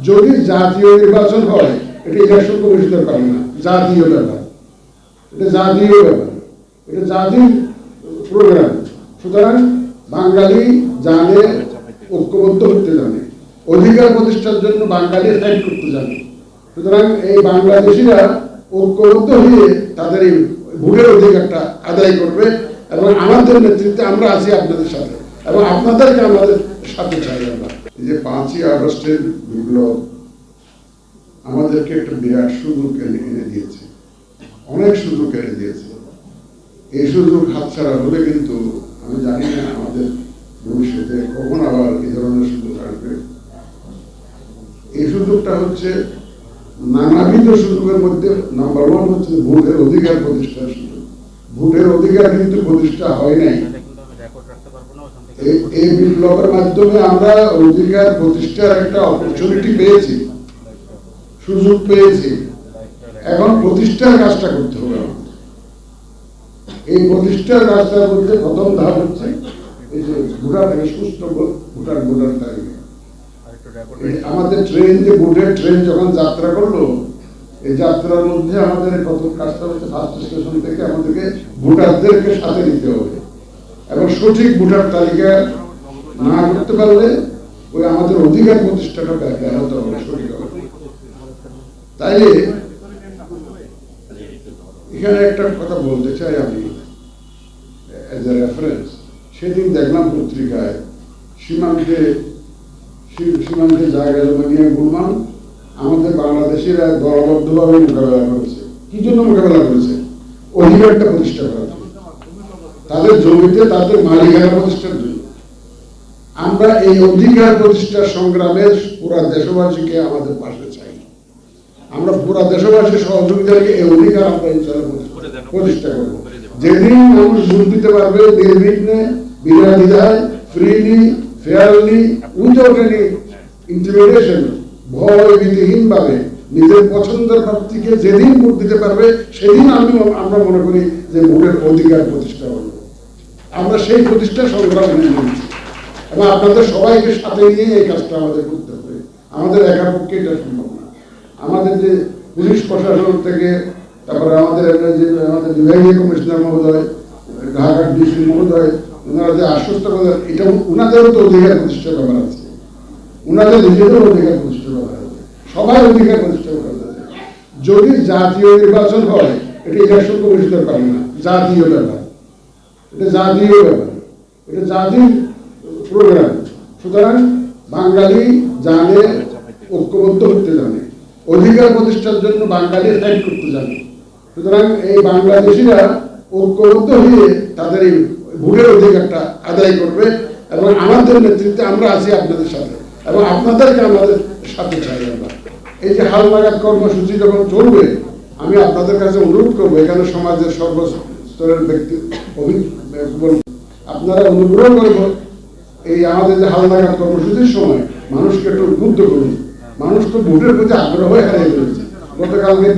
যদি জাতীয় নির্বাচন হয়, এটা ইলেকশন কমিশনের পারে না, জাতীয় ব্যাপার। এটা জাতীয় ব্যাপার। এটা জাতির প্রোগ্রাম সুতরাং বাঙালি জানে, ঐক্যবদ্ধ হতে জানে। অধিকার প্রতিষ্ঠার জন্য বাঙালি ফাইট করতে জানে। সুতরাং এই বাংলাদেশিরা ঐক্যবদ্ধ হয়ে তাদের এই ভোটের অধিকারটা আদায় করবে এবং আমাদের নেতৃত্বে আমরা আছি আপনাদের সাথে। এবং আপনাদেরকে আমাদের সাথে চাই আমরা। এই যে পাঁচই আগস্টের বিপ্লব আমাদেরকে একটা বিরাট সুযোগ এনে দিয়েছে। অনেক সুযোগ এনে দিয়েছে। এই সুযোগ হাতছাড়া হলে কিন্তু, আমি জানি না আমাদের ভবিষ্যতে কখন আবার এই ধরনের সুযোগ আসবে। এই সুযোগটা হচ্ছে নানাবিধ সুযোগের মধ্যে নাম্বার ওয়ান হচ্ছে ভোটের অধিকার প্রতিষ্ঠার সুযোগ। ভোটের অধিকার কিন্তু প্রতিষ্ঠা হয় নাই। এই- বিপ্লবের মাধ্যমে আমরা অধিকার প্রতিষ্ঠার একটা অপরচুনিটি পেয়েছি সুযোগ পেয়েছি। এখন প্রতিষ্ঠার কাজটা করতে হবে আমাদের। এই প্রতিষ্ঠার কাজটার মধ্যে প্রথম ধাপ হচ্ছে এই যে ভোটার সুস্থ ভো- ভোটার ভোটার তালিকা। এই আমাদের ট্রেন যে ভোটের ট্রেন যখন যাত্রা করল এই যাত্রার মধ্যে আমাদের প্রথম কাজটা হচ্ছে ফার্স্ট স্টেশন থেকে আমাদেরকে ভোটারদেরকে সাথে নিতে হবে। এবং সঠিক ভোটার তালিকা না করতে পারলে ওই আমাদের অধিকার প্রতিষ্ঠাটা ব্য- ব্যাহত হবে, সঠিক হবে। তাইলে এখানে একটা কথা বলতে চাই আমি এজ এ রেফারেন্স সেদিন দেখলাম পত্রিকায়, সীমান্তে সীমান্তে জায়গা জমা নিয়ে গুলমান আমাদের বাংলাদেশিরা দলবদ্ধভাবে মোকাবেলা করেছে। কি জন্য মোকাবেলা করেছে? অধিকারটা প্রতিষ্ঠা জন্য। তাদের জমিতে তাদের মালিকানা প্রতিষ্ঠার জন্য আমরা এই অধিকার প্রতিষ্ঠার সংগ্রামে পুরা দেশবাসীকে আমাদের পাশে চাই। আমরা পুরা দেশবাসীর সহযোগিতা নিয়ে এই অধিকার আমরা ইনশাআল্লাহ প্রতিষ্ঠা- করব। যেদিন মানুষ ভোট দিতে পারবে নির্বিঘ্নে বিনা দ্বিধায় freely fairly without any intimidation ভয় ভীতিহীন ভাবে নিজের পছন্দের প্রার্থীকে যেদিন ভোট দিতে পারবে সেদিন আমি আমরা মনে করি যে ভোটের অধিকার প্রতিষ্ঠা করব। আমরা সেই প্রতিষ্ঠা সংগ্রাম নিয়েছি। এবং আপনাদের সবাইকে সাথে নিয়ে এই কাজটা আমাদের করতে হবে। আমাদের একার পক্ষে এটা সম্ভব না। আমাদের যে পুলিশ প্রশাসন থেকে, তারপরে আমাদের যে, আমাদের বিভাগীয় কমিশনার মহোদয় ঢাকার ডিসি মহোদয়, ওনারা যে আশ্বস্ত করেন, এটা ওনাদেরও তো অধিকার প্রতিষ্ঠা ব্যাপার আছে। ওনাদের নিজেদের অধিকার প্রতিষ্ঠা ব্যাপার আছে। সবাই অধিকার প্রতিষ্ঠা আছে। যদি জাতীয় নির্বাচন হয়, এটা ইলেকশন কমিশনের পারে না, জাতীয় ব্যাপার। এটা জাতীয় ব্যাপার এটা জাতির প্রোগ্রাম সুতরাং বাঙালি জানে, ঐক্যবদ্ধ হতে জানে। অধিকার প্রতিষ্ঠার জন্য বাঙালি ফাইট করতে জানে। সুতরাং এই বাংলাদেশিরা ঐক্যবদ্ধ হয়ে তাদের এই ভোটের অধিকারটা আদায় করবে এবং আমাদের নেতৃত্বে আমরা আছি আপনাদের সাথে। এবং আপনাদেরকে আমাদের সাথে চাই আমরা। এই যে হাল লাগাত কর্মসূচি যখন চলবে, আমি আপনাদের কাছে অনুরোধ করব, এখানে সমাজের সর্বস্তরের ব্যক্তি আপনারা অনুগ্রহ করব এই আমাদের যে হাল লাগাত কর্মসূচির সময় মানুষকে একটু উদ্বুদ্ধ করুন। মানুষ তো ভোটের প্রতি আগ্রহ হারিয়ে ফেলেছে গতকালকে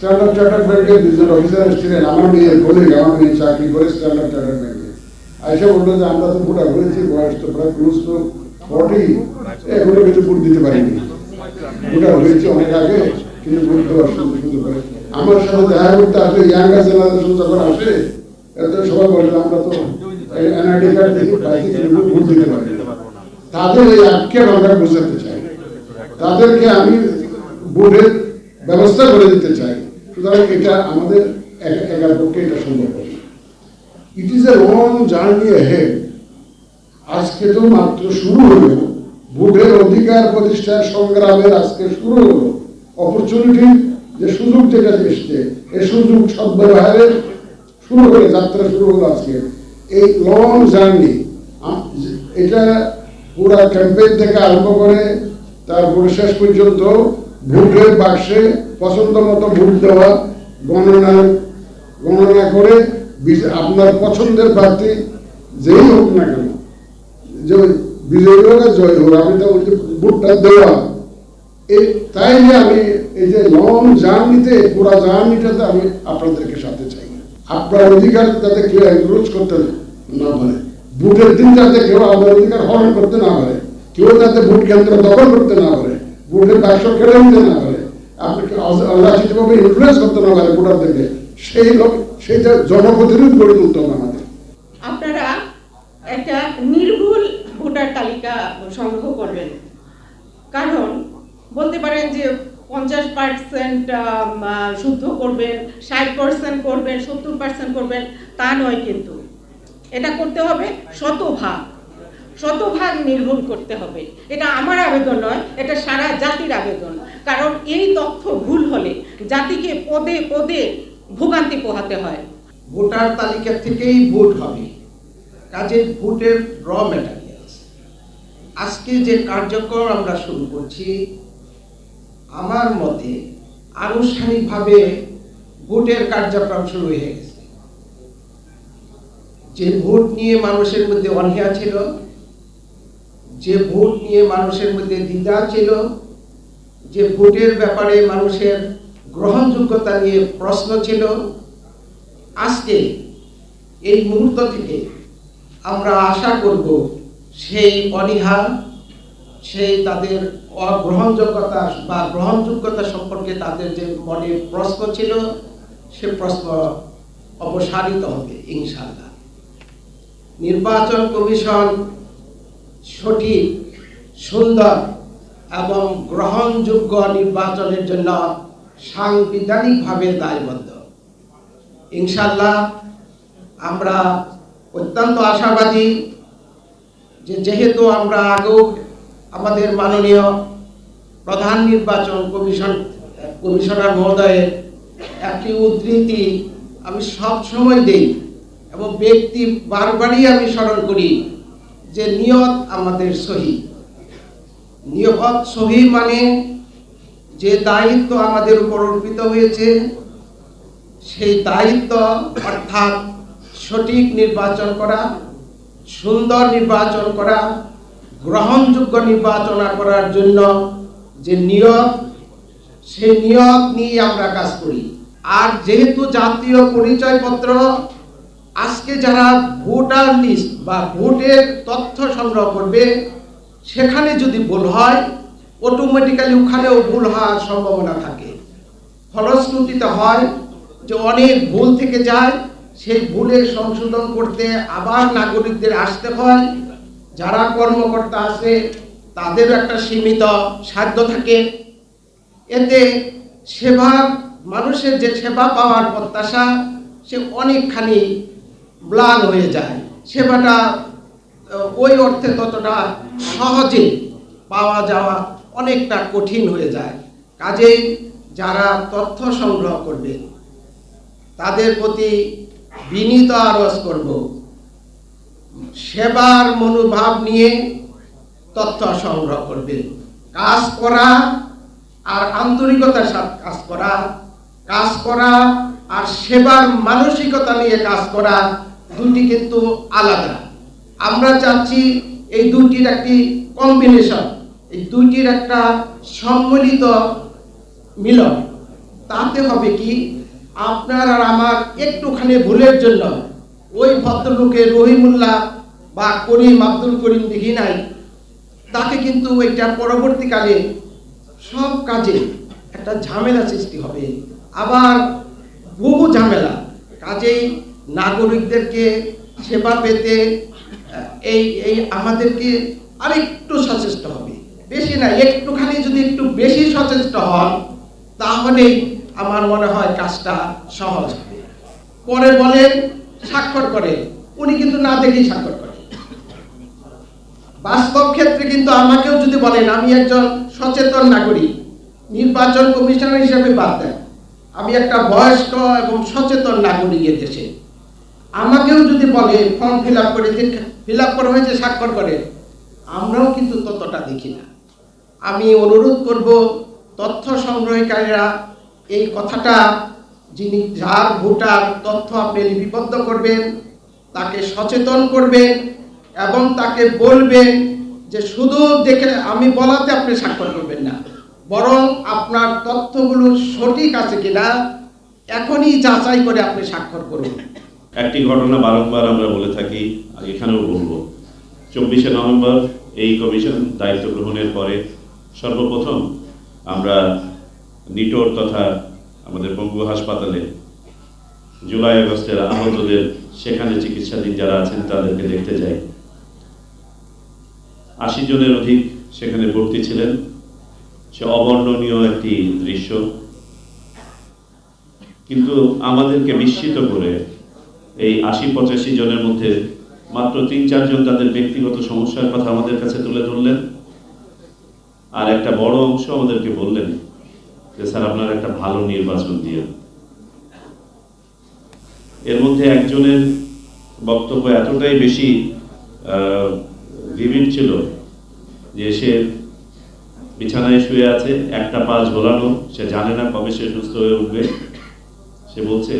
চার্টার্ড ব্যাংকের দুজন অফিসার এসেছিলেন। আমার আমার মেয়ে চাকরি করে চার্টার্ড ব্যাংকে। বলল যে, আমরা তো বয়স তো প্রায় ক্লোজ তো ফর্টি কিন্তু ভোট দিতে পারিনি। ভোটার হয়েছে অনেক আগে, কিন্তু ভোট দেওয়ার সুযোগ করে আমার সাথে দেখা করতে জেনারেশন যখন আসে এত সবাই বলে, আমরা তো এনআইডি কার্ড কিন্তু ভোট দিতে পারি তাদের এই আক্ষেপ আমরা বোঝাতে চাই। তাদেরকে আমি ভোটের ব্যবস্থা করে দিতে চাই। সুতরাং এটা আমাদের এক- একার পক্ষে এটা সম্ভব it is a long journey head আজকে তো মাত্র শুরু হলো। ভোটের অধিকার প্রতিষ্ঠার সংগ্রামের আজকে শুরু হলো। অপরচুনিটি যে সুযোগ যেটা এসছে এই সুযোগ সদ্ব্যবহারের শুরু হলো যাত্রা শুরু হলো আজকে। এই লং জার্নি এটা পুরা ক্যাম্পেইন থেকে আরম্ভ করে তারপরে শেষ পর্যন্ত ভোটের বাক্সে, পছন্দ মতো ভোট দেওয়া, গণনা গণনা করে আপনার পছন্দের প্রার্থী যেই হোক না কেন, যে বিজয়ী হোক আর জয় হোক, আমি তো ভোটটা দেওয়া। এই, তাই আমি এই যে লং জার্নিতে পুরা জার্নিটাতে আমি আপনাদেরকে সাথে চাই। আপনার অধিকার যাতে কেউ এনক্রোচ করতে না পারে। ভোটের দিন যাতে কেউ আপনার অধিকার হরণ করতে না পারে। কেউ যাতে ভোট কেন্দ্র দখল করতে না পারে। ভোটের বাক্স কেড়ে নিতে না পারে। আপনাকে অযাচিতভাবে ইনফ্লুয়েন্স করতে না পারে ভোটারদেরকে। সেই লোক, সেই জনপ্রতিনিধি গড়ে তুলতে হবে আমাদের। আপনারা একটা নির্ভুল ভোটার তালিকা সংগ্রহ করবেন। কারণ বলতে পারেন যে পঞ্চাশ পার্সেন্ট শুদ্ধ করবেন, ষাট পার্সেন্ট করবেন, সত্তর পার্সেন্ট করবেন, তা নয় কিন্তু। এটা করতে হবে শতভাগ। শতভাগ নির্ভুল করতে হবে। এটা আমার আবেদন নয়, এটা সারা জাতির আবেদন। কারণ এই তথ্য ভুল হলে জাতিকে পদে পদে ভোগান্তি পোহাতে হয়। ভোটার তালিকা থেকেই ভোট হবে। কাজে ভোটের র ম্যাটেরিয়ালস। আজকে যে কার্যক্রম আমরা শুরু করছি আমার মতে আনুষ্ঠানিকভাবে ভোটের কার্যক্রম শুরু হয়ে গেছে। যে ভোট নিয়ে মানুষের মধ্যে অনীহা ছিল, যে ভোট নিয়ে মানুষের মধ্যে দ্বিধা ছিল, যে ভোটের ব্যাপারে মানুষের গ্রহণযোগ্যতা নিয়ে প্রশ্ন ছিল, আজকে এই মুহূর্ত থেকে আমরা আশা করব সেই অনীহা সেই তাদের অগ্রহণযোগ্যতা বা গ্রহণযোগ্যতা সম্পর্কে তাদের যে মনে প্রশ্ন ছিল, সে প্রশ্ন অপসারিত হবে ইনশাল্লাহ নির্বাচন কমিশন সঠিক, সুন্দর এবং গ্রহণযোগ্য নির্বাচনের জন্য সাংবিধানিকভাবে দায়বদ্ধ। ইনশাল্লাহ আমরা অত্যন্ত আশাবাদী যে যেহেতু আমরা আগেও আমাদের মাননীয় প্রধান নির্বাচন কমিশন, কমিশনার মহোদয়ের একটি উদ্ধৃতি আমি সব সময় দেই এবং ব্যক্তি বারবারই আমি স্মরণ করি যে নিয়ত আমাদের সহি। নিয়ত সহি মানে যে দায়িত্ব আমাদের উপর অর্পিত হয়েছে, সেই দায়িত্ব অর্থাৎ সঠিক নির্বাচন করা, সুন্দর নির্বাচন করা গ্রহণযোগ্য নির্বাচন করার জন্য যে নিয়ত সেই নিয়ত নিয়ে আমরা কাজ করি। আর যেহেতু জাতীয় পরিচয়পত্র, আজকে যারা ভোটার লিস্ট বা ভোটের তথ্য সংগ্রহ করবে, সেখানে যদি ভুল হয় অটোমেটিক্যালি ওখানেও ভুল হওয়ার সম্ভাবনা থাকে। ফলশ্রুতিতে হয় যে অনেক ভুল থেকে যায়, সেই ভুলের সংশোধন করতে আবার নাগরিকদের আসতে হয়। যারা কর্মকর্তা আছে, তাদেরও একটা সীমিত সাধ্য থাকে। এতে সেবা, মানুষের যে সেবা পাওয়ার প্রত্যাশা, সে অনেকখানি ম্লান হয়ে যায়। সেবাটা ওই অর্থে ততটা সহজে পাওয়া যাওয়া অনেকটা কঠিন হয়ে যায়। কাজেই যারা তথ্য সংগ্রহ করবে, তাদের প্রতি বিনীত আরজ করব। সেবার মনোভাব নিয়ে তথ্য সংগ্রহ করবেন। কাজ করা আর আন্তরিকতার সাথে কাজ করা কাজ করা আর সেবার মানসিকতা নিয়ে কাজ করা দুটি কিন্তু আলাদা। আমরা চাচ্ছি এই দুটির একটি কম্বিনেশন এই দুইটির একটা সম্মিলিত মিলন। তাতে হবে কি, আপনার আর আমার একটুখানি ভুলের জন্য ওই ভদ্রলোকে রহিমুল্লাহ বা করিম আব্দুল করিম দেখি নাই। তাকে কিন্তু এটা পরবর্তীকালে সব কাজে একটা ঝামেলা সৃষ্টি হবে। আবার বহু ঝামেলা। কাজেই নাগরিকদেরকে সেবা পেতে এই এই আমাদেরকে আরেকটু সচেষ্ট হবে। বেশি না, একটুখানি যদি একটু বেশি সচেষ্ট হন, তাহলেই আমার মনে হয় কাজটা সহজ হবে। পরে বলেন স্বাক্ষর করে। উনি কিন্তু না দেখেই স্বাক্ষর করে। বাস্তব ক্ষেত্রে কিন্তু আমাকেও যদি বলেন, আমি একজন সচেতন নাগরিক, নির্বাচন কমিশনার হিসেবে বাদ দেন। আমি একটা বয়স্ক এবং সচেতন নাগরিক এ দেশে। আমাকেও যদি বলে, ফর্ম ফিল আপ করে ফিল আপ করা হয়েছে, স্বাক্ষর করে, আমরাও কিন্তু ততটা দেখি না। আমি অনুরোধ করব, তথ্য সংগ্রহকারীরা এই কথাটা যিনি যার ভোটার তথ্য আপনি লিপিবদ্ধ করবেন, তাকে সচেতন করবেন এবং তাকে বলবেন যে শুধু দেখে আমি বলাতে আপনি স্বাক্ষর করবেন না, বরং আপনার তথ্যগুলো সঠিক আছে কিনা এখনই যাচাই করে আপনি স্বাক্ষর করুন। একটি ঘটনা বারংবার আমরা বলে থাকি এখানেও বলব। চব্বিশে নভেম্বর এই কমিশন দায়িত্ব গ্রহণের পরে সর্বপ্রথম আমরা নিটোর তথা আমাদের পঙ্গু হাসপাতালে জুলাই আগস্টের আহতদের সেখানে চিকিৎসাধীন যারা আছেন তাদেরকে দেখতে যাই। আশি জনের অধিক সেখানে ভর্তি ছিলেন। সে অবর্ণনীয় একটি দৃশ্য। কিন্তু আমাদেরকে বিস্মিত করে এই আশি পঁচাশি জনের মধ্যে মাত্র তিন চারজন তাদের ব্যক্তিগত সমস্যার কথা আমাদের কাছে তুলে ধরলেন। আর একটা বড় অংশ আমাদেরকে বললেন যে স্যার, আপনার একটা ভালো নির্বাচন দিয়ে এর মধ্যে একজনের বক্তব্য এতটাই বেশি ভিভিড ছিল যে সে বিছানায় শুয়ে আছে, একটা পা ঝোলানো, সে জানে না কবে সে সুস্থ হয়ে উঠবে। সে বলছে,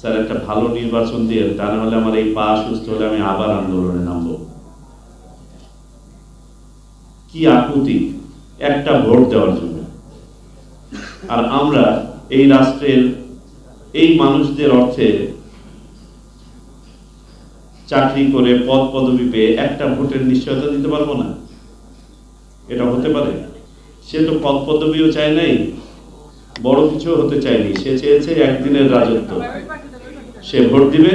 স্যার, একটা ভালো নির্বাচন দিয়ে তা না হলে আমার এই পা সুস্থ হলে আমি আবার আন্দোলনে নামবো। কি আকুতি, একটা ভোট দেওয়ার জন্য। আর আমরা এই রাষ্ট্রের, এই মানুষদের অর্থে চাকরি করে পদ পদবি পেয়ে একটা ভোটের নিশ্চয়তা দিতে পারব না। এটা হতে পারে। সে তো পদ পদবিও চায় নাই, বড় কিছু হতে চায়নি। সে চেয়েছে একদিনের রাজত্ব। সে ভোট দিবে,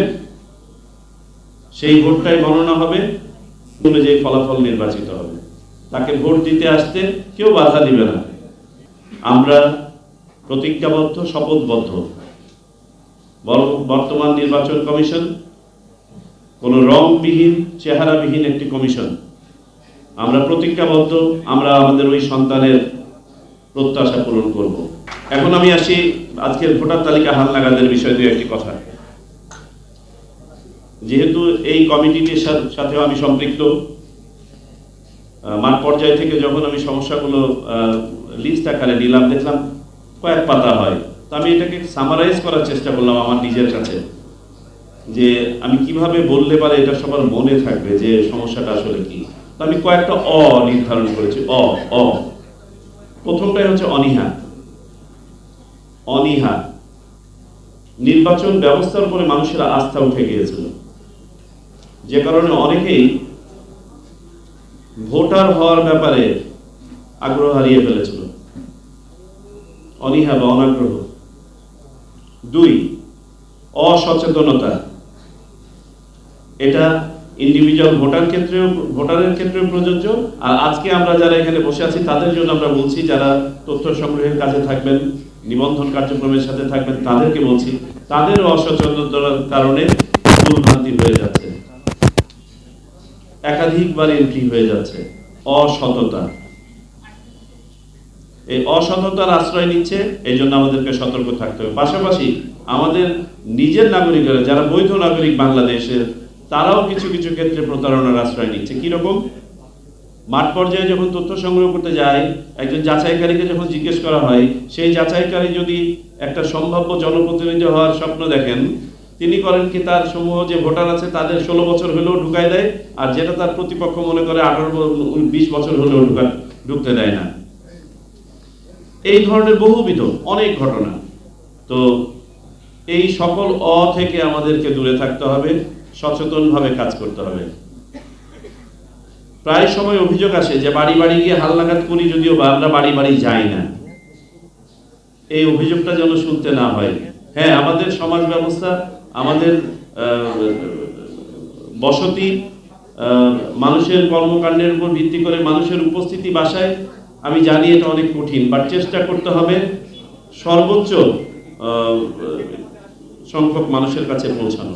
সেই ভোটটাই গণনা হবে, অনুযায়ী ফলাফল নির্বাচিত হবে। তাকে ভোট দিতে আসতে কেউ বাধা দিবে না। আমরা প্রতিজ্ঞাবদ্ধ, শপথবদ্ধ। বর- বর্তমান নির্বাচন কমিশন, কোন রংবিহীন, চেহারাবিহীন একটি কমিশন। আমরা প্রতিজ্ঞাবদ্ধ, আমরা আমাদের ওই সন্তানের প্রত্যাশা পূরণ করব। এখন আমি আসি আজকের ভোটার তালিকা হাল হালনাগাদের বিষয় দুই একটি কথা। যেহেতু এই কমিটিটির সাথেও আমি সম্পৃক্ত মাঠ পর্যায় থেকে যখন আমি সমস্যাগুলো লিস্ট আকারে নিলাম, দেখলাম কয়েক পাতা হয়। তো আমি এটাকে সামারাইজ করার চেষ্টা করলাম আমার নিজের কাছে, যে আমি কীভাবে বললে পারে এটা সবার মনে থাকবে যে সমস্যাটা আসলে কি। তো আমি কয়েকটা অ নির্ধারণ করেছি, অ অ। প্রথমটাই হচ্ছে অনীহা। অনীহা। নির্বাচন ব্যবস্থার উপরে মানুষের আস্থা উঠে গিয়েছিল। যে কারণে অনেকেই ভোটার হওয়ার ব্যাপারে আগ্রহ হারিয়ে ফেলেছিল। অনীহা বা অনাগ্রহ দুই, অসচেতনতা। এটা ইন্ডিভিজুয়াল ভোটার ক্ষেত্রেও, ভোটারের ক্ষেত্রেও প্রযোজ্য। আর আজকে আমরা যারা এখানে বসে আছি, তাদের জন্য আমরা বলছি, যারা তথ্য সংগ্রহের কাজে থাকবেন, নিবন্ধন কার্যক্রমের সাথে থাকবেন, তাদেরকে বলছি, তাদের অসচেতনতার কারণে ভুলভ্রান্তি হয়ে যাচ্ছে। একাধিকবার এন্ট্রি হয়ে যাচ্ছে। অসততা। এই অসততার আশ্রয় নিচ্ছে এই জন্য আমাদেরকে সতর্ক থাকতে হবে। পাশাপাশি আমাদের নিজের নাগরিকরা, যারা বৈধ নাগরিক বাংলাদেশের, তারাও কিছু কিছু ক্ষেত্রে প্রতারণার আশ্রয় নিচ্ছে। কীরকম মাঠ পর্যায়ে যখন তথ্য সংগ্রহ করতে যায়, একজন যাচাইকারীকে যখন জিজ্ঞেস করা হয়, সেই যাচাইকারী যদি একটা সম্ভাব্য জনপ্রতিনিধি হওয়ার স্বপ্ন দেখেন, তিনি করেন কি তার সমূহ যে ভোটার আছে, তাদের ষোলো বছর হলেও ঢুকায় দেয়, আর যেটা তার প্রতিপক্ষ মনে করে আঠারো বিশ বছর হলেও ঢুকা ঢুকতে দেয় না। এই ধরনের বহুবিধ অনেক ঘটনা। তো এই সকল অ থেকে আমাদেরকে দূরে থাকতে হবে, সচেতনভাবে কাজ করতে হবে। প্রায় সময় অভিযোগ আসে যে বাড়ি বাড়ি গিয়ে হালনাগাদ করি যদিও বা আমরা বাড়ি বাড়ি যাই না। এই অভিযোগটা যেন শুনতে না হয়। হ্যাঁ আমাদের সমাজ ব্যবস্থা, আমাদের বসতি মানুষের কর্মকাণ্ডের উপর ভিত্তি করে মানুষের উপস্থিতি বাসায় আমি জানি এটা অনেক কঠিন বাট চেষ্টা করতে হবে সর্বোচ্চ সংখ্যক মানুষের কাছে পৌঁছানো